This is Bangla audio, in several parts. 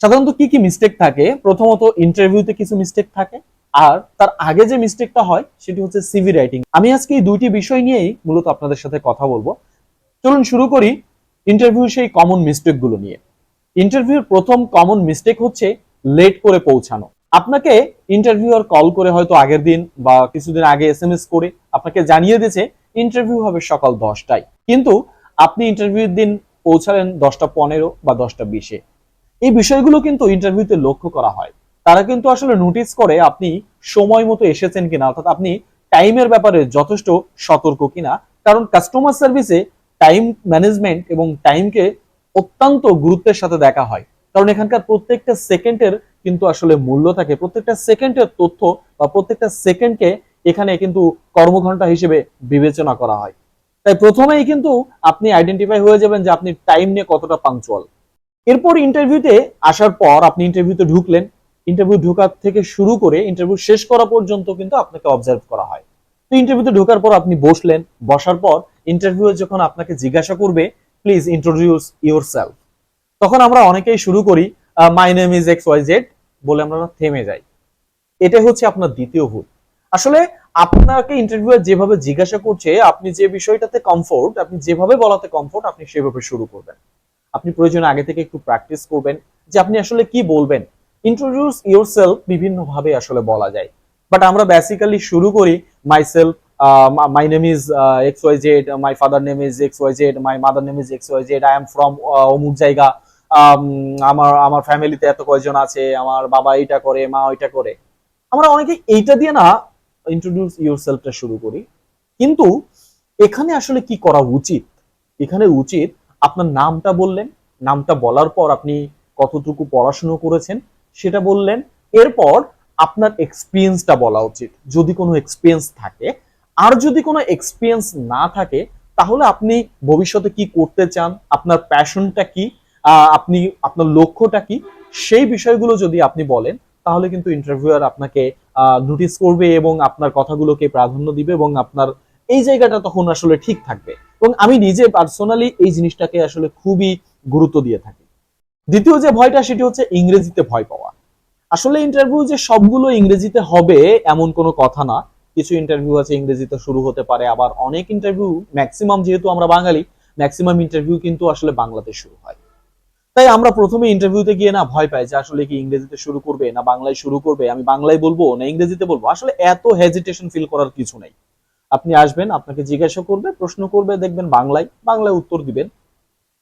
সাধারণত কি কি মিস্টেক থাকে? প্রথমত ইন্টারভিউতে কিছু মিস্টেক থাকে। আর তার আগে যে মিস্টেকটা হয়, সেটি হচ্ছে সিভি রাইটিং আমি আজকে এই দুইটি বিষয় নিয়েই মূলত আপনাদের সাথে কথা বলব। চলুন শুরু করি ইন্টারভিউ সেই কমন মিস্টেকগুলো নিয়ে। ইন্টারভিউর প্রথম কমন মিস্টেক হচ্ছে লেট করে পৌঁছানো। আপনাকে ইন্টারভিউয়ার কল করে হয়তো আগের দিন বা কিছুদিন আগে এস এম এস করে আপনাকে জানিয়ে দিয়েছে ইন্টারভিউ হবে সকাল দশটায়। কিন্তু আপনি ইন্টারভিউর দিন পৌঁছালেন দশটা পনেরো বা দশটা বিশে। এই বিষয়গুলো কিন্তু ইন্টারভিউতে লক্ষ্য করা হয়। তারা কিন্তু আসলে নোটিস করে আপনি সময় মতো এসেছেন কিনা, অর্থাৎ আপনি টাইমের ব্যাপারে যথেষ্ট সতর্ক কিনা। কারণ কাস্টমার সার্ভিসে টাইম ম্যানেজমেন্ট এবং টাইমকে অত্যন্ত গুরুত্বের সাথে দেখা হয়। কারণ এখানকার প্রত্যেকটা সেকেন্ডের কিন্তু আসলে মূল্য থাকে। প্রত্যেকটা সেকেন্ডের তথ্য বা প্রত্যেকটা সেকেন্ডকে এখানে কিন্তু কর্মঘন্টা হিসেবে বিবেচনা করা হয়। তাই প্রথমেই কিন্তু আপনি আইডেন্টিফাই হয়ে যাবেন যে আপনি টাইম নিয়ে কতটা পাংচুয়াল এরপর ইন্টারভিউতে আসার পর আপনি ইন্টারভিউতে ঢুকলেন। ইন্টারভিউ ঢোকার থেকে শুরু করে ইন্টারভিউ শেষ করা পর্যন্ত কিন্তু আপনাকে অবজার্ভ করা হয়। তো ইন্টারভিউতে ঢোকার পর আপনি বসলেন, বসার পর ইন্টারভিউ যখন আপনাকে জিজ্ঞাসা করবে প্লিজ ইন্ট্রোডিউস ইউর সেলফ তখন আমরা অনেকেই শুরু করি my name is X Y Z বলে আমরা থেমে যাই। এটাই হচ্ছে আপনার দ্বিতীয় ভুল। আসলে আপনাকে ইন্টারভিউ যেভাবে জিজ্ঞাসা করছে, আপনি যে বিষয়টাতে কমফোর্ট আপনি যেভাবে বলাতে কমফোর্ট আপনি সেভাবে শুরু করবেন। আপনি প্রয়োজনে আগে থেকে একটু প্র্যাকটিস করবেন যে আপনি আসলে কি বলবেন। ইন্ট্রোডিউস ইউর সেলফ বিভিন্ন ভাবে আসলে বলা যায়। বাট আমরা বেসিক্যালি শুরু করি myself my name is X Y Z my father name is X Y Z my mother name is X Y Z I am from অমুক জায়গা আম, আমার আমার ফ্যামিলিতে এত কয়জন আছে আমার বাবা এটা করে মা ওইটা করে। আমরা অনেকে এইটা দিয়ে না ইন্ট্রোডিউস ইউর সেলফটা শুরু করি। কিন্তু এখানে আসলে কি করা উচিত? এখানে উচিত আপনার নামটা বললেন, নামটা বলার পর আপনি কতটুকু পড়াশুনো করেছেন সেটা বললেন। এরপর আপনার এক্সপিরিয়েন্সটা বলা উচিত। যদি কোনো এক্সপিরিয়েন্স থাকে, আর যদি কোনো এক্সপিরিয়েন্স না থাকে, তাহলে আপনি ভবিষ্যতে কি করতে চান, আপনার প্যাশনটা কি আপনি, আপনার লক্ষ্যটা কি, সেই বিষয়গুলো যদি আপনি বলেন, তাহলে কিন্তু ইন্টারভিউয়ার আপনাকে নোটিস করবে এবং আপনার কথাগুলোকে প্রাধান্য দিবে এবং আপনার এই জায়গাটা তখন আসলে ঠিক থাকবে। এবং আমি নিজে পার্সোনালি এই জিনিসটাকে আসলে খুবই গুরুত্ব দিয়ে থাকি। দ্বিতীয় যে ভয়টা, সেটি হচ্ছে ইংরেজিতে ভয় পাওয়া। আসলে ইন্টারভিউ যে সবগুলো ইংরেজিতে হবে এমন কোনো কথা না। কিছু ইন্টারভিউ আছে ইংরেজিতে শুরু হতে পারে, আবার অনেক ইন্টারভিউ ম্যাক্সিমাম যেহেতু আমরা বাঙালি ম্যাক্সিমাম ইন্টারভিউ কিন্তু আসলে বাংলাতে শুরু হয়। তাই আমরা প্রথমে ইন্টারভিউতে গিয়ে না ভয় পাই যে আসলে কি ইংরেজিতে শুরু করবে না বাংলায় শুরু করবে, আমি বাংলায় বলব না ইংরেজিতে বলব। আসলে এত হেজিটেশন ফিল করার কিছু নেই। আপনি আসবেন, আপনাকে জিজ্ঞাসা করবে, প্রশ্ন করবে, দেখবেন বাংলায় বাংলায় উত্তর দিবেন।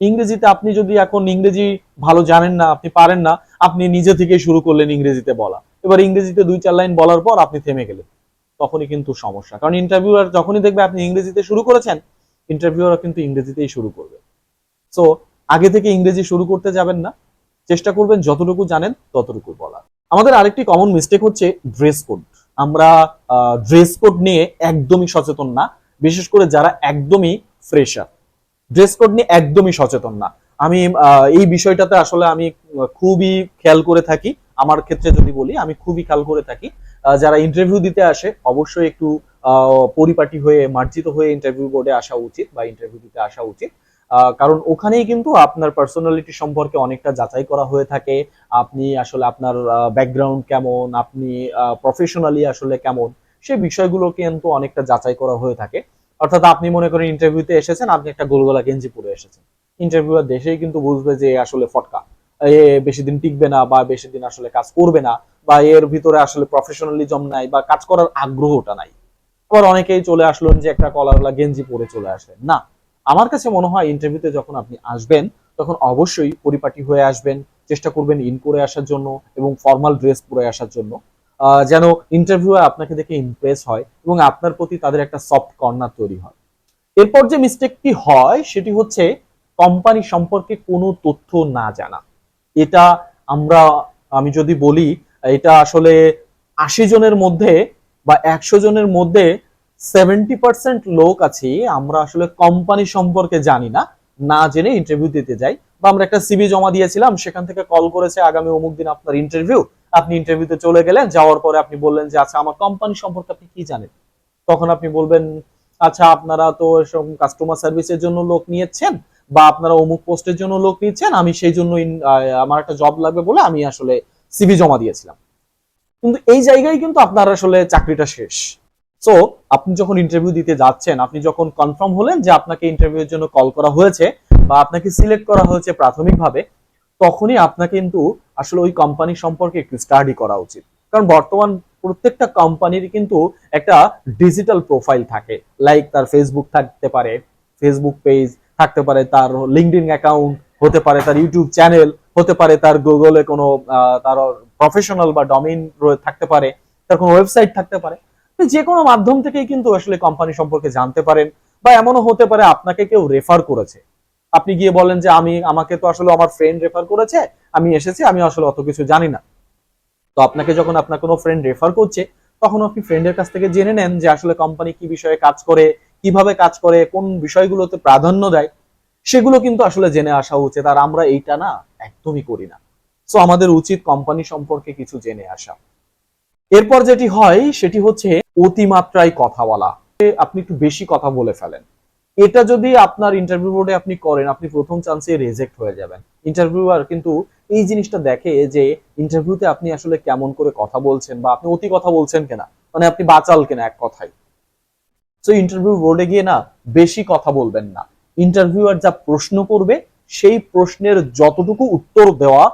ইংরেজিতে আপনি যদি এখন ইংরেজি ভালো জানেন না, আপনি পারেন না, আপনি নিজে থেকে শুরু করলেন ইংরেজিতে বলা। এবার ইংরেজিতে দুই চার লাইন বলার পর আপনি থেমে গেলেন। তখনই কিন্তু সমস্যা। কারণ ইন্টারভিউয়ার যখনই দেখবে আপনি ইংরেজিতে শুরু করেছেন ইন্টারভিউয়ার কিন্তু ইংরেজিতেই শুরু করবে। সো আগে থেকে ইংরেজি শুরু করতে যাবেন না। চেষ্টা করবেন যতটুকু জানেন ততটুকু বলা আমাদের আরেকটি কমন মিস্টেক হচ্ছে ড্রেস কোড আমরা ড্রেস কোড নিয়ে একদমই সচেতন না। বিশেষ করে যারা একদমই ফ্রেশার ড্রেস কোড নিয়ে একদমই সচেতন না। আমি এই বিষয়টাতে আসলে আমি খুবই খেয়াল করে থাকি। আমার ক্ষেত্রে যদি বলি, আমি খুবই খেয়াল করে থাকি। যারা ইন্টারভিউ দিতে আসে, অবশ্যই একটু পরিপাটি হয়ে, মার্জিত হয়ে ইন্টারভিউ বোর্ডে আসা উচিত বা ইন্টারভিউ দিতে আসা উচিত। কারণ ওখানেই কিন্তু আপনার পার্সোনালিটি সম্পর্কে অনেকটা যাচাই করা হয়ে থাকে। আপনি আসলে আপনার ব্যাকগ্রাউন্ড কেমন? আপনি প্রফেশনালি আসলে কেমন? সেই বিষয়গুলো কিন্তু অনেকটা যাচাই করা হয়ে থাকে। অর্থাৎ আপনি মনে করেন ইন্টারভিউতে এসেছেন, আপনি একটা গোলগোলা গেঞ্জি পরে এসেছেন। ইন্টারভিউয়ার দেশেই কিন্তু বুঝবে যে আসলে ফটকা। এ বেশি দিন টিকবে না বা বেশি দিন আসলে কাজ করবে না বা এর ভিতরে আসলে প্রফেশনালিজম নাই বা কাজ করার আগ্রহটা নাই। আবার অনেকেই চলে আসলেন যে একটা কলারওয়ালা গেঞ্জি পরে চলে আসলেন। না আমার কাছে মনে হয় ইন্টারভিউতে যখন আপনি আসবেন, তখন অবশ্যই পরিপাটি হয়ে আসবেন, চেষ্টা করবেন ইন করে আসার জন্য এবং ফর্মাল ড্রেস পরে আসার জন্য। যেন ইন্টারভিউ আপনাকে দেখে ইমপ্রেস হয় এবং আপনার প্রতি তাদের একটা সফট কর্নার তৈরি হয়। এরপর যে মিস্টেকটি হয়, সেটি হচ্ছে কোম্পানি সম্পর্কে কোনো তথ্য না জানা। এটা আমরা, আমি যদি বলি, এটা আসলে আশি জনের মধ্যে বা একশো জনের মধ্যে সেভেন্টি পার্সেন্ট লোক আছি, আমরা আসলে কোম্পানি সম্পর্কে জানি না। না জেনে ইন্টারভিউ দিতে যাই। বা আমরা একটা সিভি জমা দিয়েছিলাম, সেখান থেকে কল করেছে আগামী অমুক দিন আপনার ইন্টারভিউ আপনি ইন্টারভিউতে চলে গেলেন, যাওয়ার পরে আপনি বললেন যে আচ্ছা আমার কোম্পানি সম্পর্কে আপনি কি জানেন? তখন আপনি বলবেন আচ্ছা আপনারা তো কাস্টমার সার্ভিসের জন্য লোক নিয়েছেন, বা আপনারা অমুক পোস্টের জন্য লোক নিচ্ছেন আমি সেই জন্য আমার একটা জব লাগবে বলে আমি আসলে সিভি জমা দিয়েছিলাম। কিন্তু এই জায়গায় কিন্তু আপনার আসলে চাকরিটা শেষ। সো আপনি যখন ইন্টারভিউ দিতে যাচ্ছেন, আপনি যখন কনফার্ম হলেন যে আপনাকে ইন্টারভিউর জন্য কল করা হয়েছে বা আপনাকে সিলেক্ট করা হয়েছে প্রাথমিকভাবে, তখনই আপনাকে কিন্তু আসলে ওই কোম্পানি সম্পর্কে একটু স্টাডি করা উচিত। কারণ বর্তমান প্রত্যেকটা কোম্পানির কিন্তু একটা ডিজিটাল প্রোফাইল থাকে। লাইক তার ফেসবুক থাকতে পারে ফেসবুক পেজ থাকতে পারে, তার লিঙ্কডিন অ্যাকাউন্ট হতে পারে, তার ইউটিউব চ্যানেল হতে পারে, তার গুগলে কোনো তার প্রফেশনাল বা ডমিন থাকতে পারে, তার কোনো ওয়েবসাইট থাকতে পারে। যে কোনো মাধ্যম থেকেই কিন্তু আসলে কোম্পানি সম্পর্কে জানতে পারেন বা এমনও হতে পারে আপনাকে কেউ রেফার করেছে। আপনি গিয়ে বলেন যে, আমি, আমাকে তো আসলে আমার ফ্রেন্ড রেফার করেছে, আমি এসেছি, আমি আসলে অত কিছু জানি না। তো আপনাকে যখন আপনার কোনো ফ্রেন্ড রেফার করছে, তখন আপনি ফ্রেন্ডের কাছ থেকে জেনে নেন যে আসলে কোম্পানি কি বিষয়ে কাজ করে, কীভাবে কাজ করে, কোন বিষয়গুলোতে প্রাধান্য দেয়। সেগুলো কিন্তু আসলে জেনে আসা উচিত, আর আমরা এইটা না একদমই করি না। সো আমাদের উচিত কোম্পানি সম্পর্কে কিছু জেনে আসা। এরপর যেটি হয়, সেটি হচ্ছে অতিমাত্রায় কথা বলা আপনি একটু বেশি কথা বলে ফেলেন। এটা যদি আপনার ইন্টারভিউ বোর্ডে আপনি করেন, আপনি প্রথম চান্সে রেজেক্ট হয়ে যাবেন। ইন্টারভিউয়ার কিন্তু এই জিনিসটা দেখে যে ইন্টারভিউতে আপনি আসলে কেমন করে কথা বলছেন বা আপনি অতি কথা বলছেন কিনা। মানে আপনি বাঁচাল কিনা এক কথায়। তো ইন্টারভিউ বোর্ডে গিয়ে না, বেশি কথা বলবেন না। ইন্টারভিউয়ার যা প্রশ্ন করবে, সেই প্রশ্নের যতটুকু উত্তর দেওয়া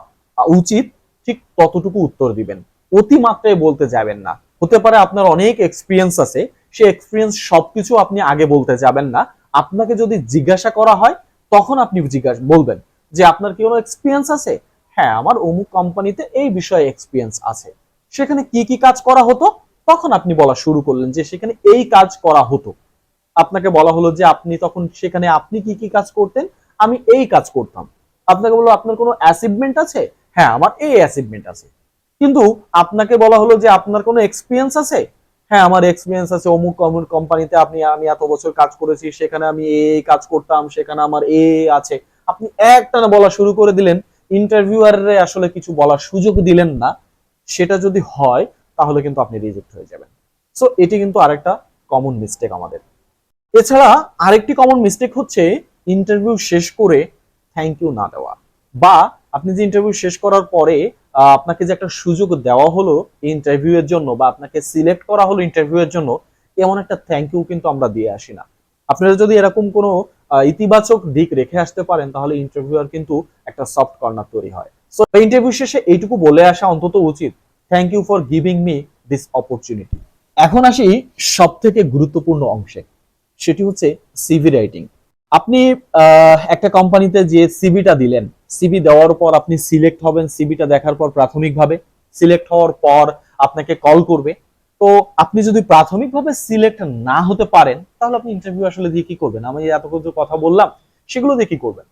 উচিত, ঠিক ততটুকু উত্তর দিবেন। অতিমাত্রায় বলতে যাবেন না। হতে পারে আপনার অনেক এক্সপিরিয়েন্স আছে, সেই এক্সপিরিয়েন্স সবকিছু আপনি আগে বলতে যাবেন না। আপনাকে যদি জিজ্ঞাসা করা হয়, তখন আপনি জিজ্ঞাসা, বলবেন যে, আপনার কি কোনো এক্সপিরিয়েন্স আছে? হ্যাঁ আমার অমুক কোম্পানিতে এই বিষয়ে এক্সপিরিয়েন্স আছে। সেখানে কি কি কাজ করা হতো? তখন আপনি বলা শুরু করলেন যে, সেখানে এই কাজ করা হতো। আপনাকে বলা হলো যে, আপনি তখন সেখানে আপনি কি কি কাজ করতেন? আমি এই কাজ করতাম। আপনাকে বলল, আপনার কোনো অ্যাচিভমেন্ট আছে? হ্যাঁ আমার এই অ্যাচিভমেন্ট আছে। কিন্তু আপনাকে বলা হলো যে আপনার কোনো এক্সপিরিয়েন্স আছে? হ্যাঁ আমার এক্সপিরিয়েন্স আছে। অমুক অমুক কোম্পানিতে আপনি, আমি এত বছর কাজ করেছি, সেখানে আমি এই কাজ করতাম, সেখানে আমার এ আছে। আপনি একটানা বলা শুরু করে দিলেন ইন্টারভিউয়ারে আসলে কিছু বলার সুযোগ দিলেন না। সেটা যদি হয়, তাহলে কিন্তু আপনি রিজেক্ট হয়ে যাবেন। সো এটি কিন্তু আরেকটা কমন মিস্টেক আমাদের। এছাড়া আরেকটি কমন মিস্টেক হচ্ছে ইন্টারভিউ শেষ করে থ্যাংক ইউ না দেওয়া। বা আপনি যে ইন্টারভিউ শেষ করার পরে আপনাকে যে একটা সুযোগ দেওয়া হলো ইন্টারভিউ এর জন্য বা আপনাকে সিলেক্ট করা হলো ইন্টারভিউ এর জন্য, এমন একটা থ্যাংক ইউ কিন্তু আমরা দিয়ে আসি না। আপনারা যদি এরকম কোনো ইতিবাচক দিক রেখে আসতে পারেন, তাহলে ইন্টারভিউয়ার কিন্তু একটা সফট কর্নার তৈরি হয়। সো ইন্টারভিউ শেষে এইটুকু বলে আসা অন্তত উচিত thank you for giving me this opportunity এখন আসি সব থেকে গুরুত্বপূর্ণ অংশে, সেটি হচ্ছে সিভি রাইটিং আপনি একটা কোম্পানিতে যে সিভিটা দিলেন সিভি দেওয়ার পর আপনি সিলেক্ট হবেন সিভিটা দেখার পর প্রাথমিকভাবে সিলেক্ট হওয়ার পর আপনাকে কল করবে। তো আপনি যদি প্রাথমিকভাবে সিলেক্ট না হতে পারেন, তাহলে আপনি ইন্টারভিউ আসলে দিয়ে কি করবেন? আমি এত কিছু কথা বললাম, সেগুলো দিয়ে কি করবেন?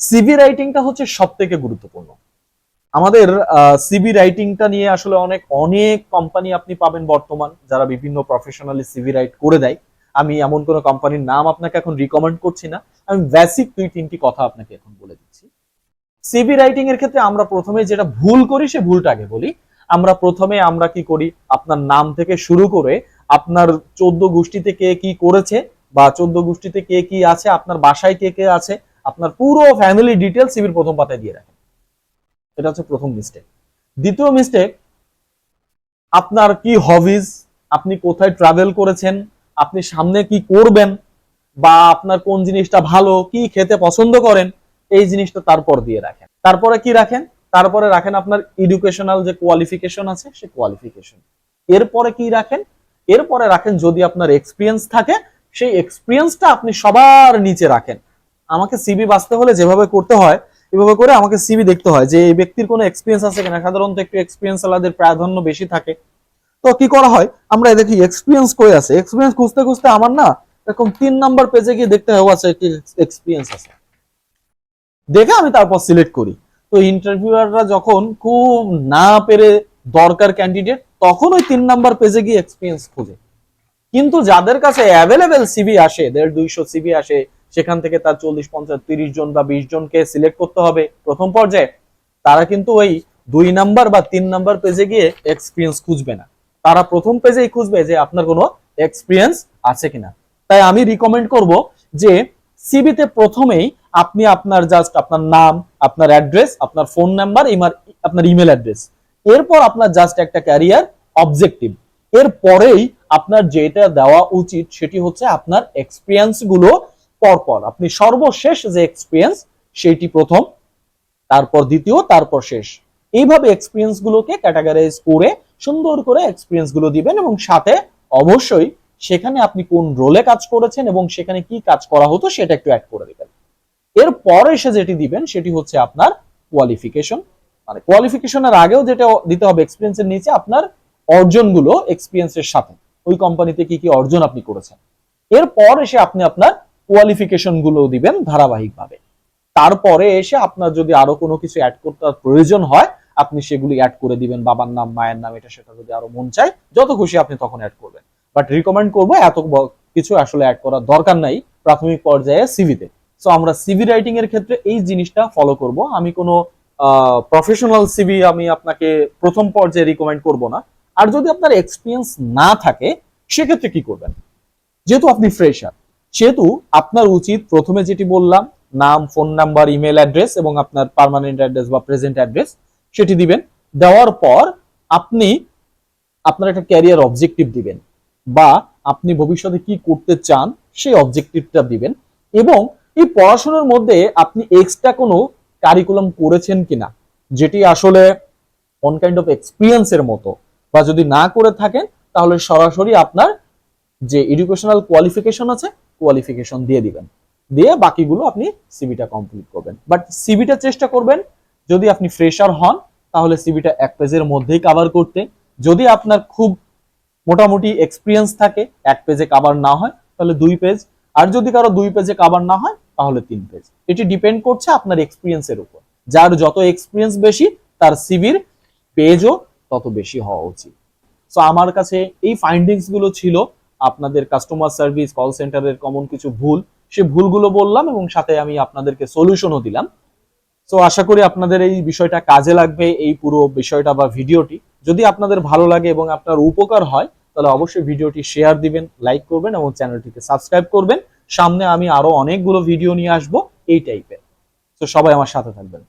সিভি রাইটিংটা হচ্ছে সব থেকে গুরুত্বপূর্ণ। আমাদের সিভি রাইটিংটা নিয়ে আসলে অনেক অনেক কোম্পানি আপনি পাবেন বর্তমান, যারা বিভিন্ন প্রফেশনালি সিভি রাইট করে দেয়। আমি এমন কোনো কোম্পানির নাম আপনাকে এখন রিকমেন্ড করছি না। আমি বেসিক দুই, তিনটি কথা আপনাকে এখন বলে দিচ্ছি। সিভি রাইটিং এর ক্ষেত্রে আমরা প্রথমে যেটা ভুল করি, সে ভুলটা আগে বলি। আমরা প্রথমে আমরা কি করি? আপনার নাম থেকে শুরু করে আপনার চোদ্দ গোষ্ঠীতে কে কি করেছে বা চোদ্দ গোষ্ঠীতে কে কি আছে, আপনার বাসায় কে কে আছে, আপনার পুরো ফ্যামিলি ডিটেল সিভির প্রথম পাতায় দিয়ে রাখেন। এটা হচ্ছে প্রথম মিস্টেক দ্বিতীয় মিস্টেক আপনার কি হবিজ আপনি কোথায় ট্রাভেল করেছেন আপনি সামনে কি করবেন বা আপনার কোন জিনিসটা ভালো, কি খেতে পছন্দ করেন, এই জিনিসটা তারপর দিয়ে রাখেন। তারপরে কি রাখেন? তারপরে রাখেন আপনার এডুকেশনাল যে কোয়ালিফিকেশন আছে, সে কোয়ালিফিকেশন এরপরে কি রাখেন? এরপরে রাখেন যদি আপনার এক্সপিরিয়েন্স থাকে, সেই এক্সপিরিয়েন্সটা আপনি সবার নিচে রাখেন। আমাকে সিবি বাঁচতে হলে যেভাবে করতে হয়, এভাবে করে আমাকে সিবি দেখতে হয় যে এই ব্যক্তির কোনো এক্সপিরিয়েন্স আছে কিনা। সাধারণত একটু এক্সপিরিয়েন্স আলাদের প্রাধান্য বেশি থাকে। তো কি করা হয়? আমরা দেখি এক্সপিরিয়েন্স কই আছে? এক্সপিরিয়েন্স খুঁজতে খুঁজতে আমার না এরকম তিন নাম্বার পেজে গিয়ে দেখতে হবে আছে কি এক্সপিরিয়েন্স আছে। দেখে আমি তারপর সিলেক্ট করি। তো ইন্টারভিউয়াররা যখন খুব না পেরে দরকার ক্যান্ডিডেট তখন ওই তিন নাম্বার পেজে গিয়ে এক্সপিরিয়েন্স খোঁজে। কিন্তু যাদের কাছে অ্যাভেলেবেল সিভি আসে, দেড় দুইশো সিভি আসে, সেখান থেকে তার চল্লিশ, পঞ্চাশ, তিরিশ জন বা বিশ জনকে সিলেক্ট করতে হবে প্রথম পর্যায়ে, তারা কিন্তু ওই দুই নাম্বার বা তিন নাম্বার পেজে গিয়ে এক্সপিরিয়েন্স খুঁজবে না। তারা প্রথম পেজেই খুঁজবে যে আপনার কোনো এক্সপিরিয়েন্স আছে কিনা। তাই আমি রিকমেন্ড করব যে সিবিতে প্রথমেই আপনি আপনার জাস্ট আপনার নাম, আপনার অ্যাড্রেস আপনার ফোন নাম্বার আপনার ইমেল অ্যাড্রেস এরপর আপনার জাস্ট একটা ক্যারিয়ার অবজেক্টিভ এর পরেই আপনার যেটা দেওয়া উচিত সেটি হচ্ছে আপনার এক্সপিরিয়েন্সগুলো পরপর। আপনি সর্বশেষ যে এক্সপিরিয়েন্স সেটি প্রথম, তারপর দ্বিতীয়, তারপর শেষ। এইভাবে এক্সপিরিয়েন্স গুলোকে ক্যাটাগরাইজ করে সুন্দর করে এক্সপিরিয়েন্সগুলো দিবেন এবং সাথে অবশ্যই সেখানে আপনি কোন রোলে কাজ করেছেন এবং সেখানে কি কাজ করা হতো সেটা একটু অ্যাড করে দিবেন। এরপর এসে যেটি দিবেন সেটি হচ্ছে আপনার কোয়ালিফিকেশন মানে কোয়ালিফিকেশনের আগেও যেটা দিতে হবে এক্সপিরিয়েন্সের নিচে আপনার অর্জনগুলো এক্সপিরিয়েন্সের সাথে। ওই কোম্পানিতে কি কি অর্জন আপনি করেছেন। এরপর এসে আপনি আপনার কোয়ালিফিকেশনগুলো দিবেন ধারাবাহিকভাবে। তারপরে এসে আপনার যদি আরও কোনো কিছু অ্যাড করতে প্রয়োজন হয় আপনি সেগুলি অ্যাড করে দিবেন, বাবার নাম, মায়ের নাম, এটা সেটা যদি আরও মন চায়, যত খুশি আপনি তখন অ্যাড করবেন। বাট রিকমেন্ড করব, এত কিছু আসলে অ্যাড করার দরকার নাই প্রাথমিক পর্যায়ে সিভিতে সো আমরা সিভি রাইটিং এর ক্ষেত্রে এই জিনিসটা ফলো করব। আমি কোনো প্রফেশনাল সিভি আমি আপনাকে প্রথম পর্যায়ে রিকমেন্ড করব না। আর যদি আপনার এক্সপিরিয়েন্স না থাকে, সেক্ষেত্রে কি করবেন? যেহেতু আপনি ফ্রেশার সেহেতু আপনার উচিত প্রথমে যেটি বললাম, নাম ফোন নাম্বার ইমেল অ্যাড্রেস এবং আপনার পার্মানেন্ট অ্যাড্রেস বা প্রেজেন্ট অ্যাড্রেস সেটি দিবেন। দেওয়ার পর আপনি আপনার একটা ক্যারিয়ার অবজেক্টিভ দিবেন বা আপনি ভবিষ্যতে কি করতে চান সেই অবজেক্টিভটা দিবেন এবং এই পড়াশোনার মধ্যে আপনি এক্সট্রা কোনো কারিকুলাম করেছেন কিনা, যেটি আসলে অন কাইন্ড অফ এক্সপিরিয়েন্সের মতো বা যদি না করে থাকেন, তাহলে সরাসরি আপনার যে এডুকেশনাল কোয়ালিফিকেশন আছে কোয়ালিফিকেশন দিয়ে দিবেন। দিয়ে বাকিগুলো আপনি সিবিটা কমপ্লিট করবেন। বাট সিবিটা চেষ্টা করবেন, যদি আপনি ফ্রেশার হন তাহলে সিবিটা এক পেজের মধ্যেই কভার করতে। যদি আপনার খুব মোটামুটি এক্সপিরিয়েন্স থাকে, এক পেজে কভার না হয়, তাহলে দুই পেজ। আর যদি কারও দুই পেজে কভার না হয়, তাহলে তিন পেজ। এটি ডিপেন্ড করছে আপনার এক্সপিরিয়েন্সের উপর। যার যত এক্সপিরিয়েন্স বেশি, তার সিবির পেজও তত বেশি হওয়া উচিত। সো আমার কাছে এই ফাইন্ডিংসগুলো ছিল। আপনাদের কাস্টমার সার্ভিস কল সেন্টারের কমন কিছু ভুল, সে ভুলগুলো বললাম এবং সাথে আমি আপনাদেরকে সলিউশনও দিলাম। সো আশা করি আপনাদের এই বিষয়টা কাজে লাগবে, এই পুরো বিষয়টা বা ভিডিওটি। যদি আপনাদের ভালো লাগে এবং আপনার উপকার হয়, তাহলে অবশ্যই ভিডিওটি শেয়ার দিবেন লাইক করবেন এবং চ্যানেলটিকে সাবস্ক্রাইব করবেন। সামনে আমি আরও অনেকগুলো ভিডিও নিয়ে আসব, এই টাইপের তো সবাই আমার সাথে থাকবেন।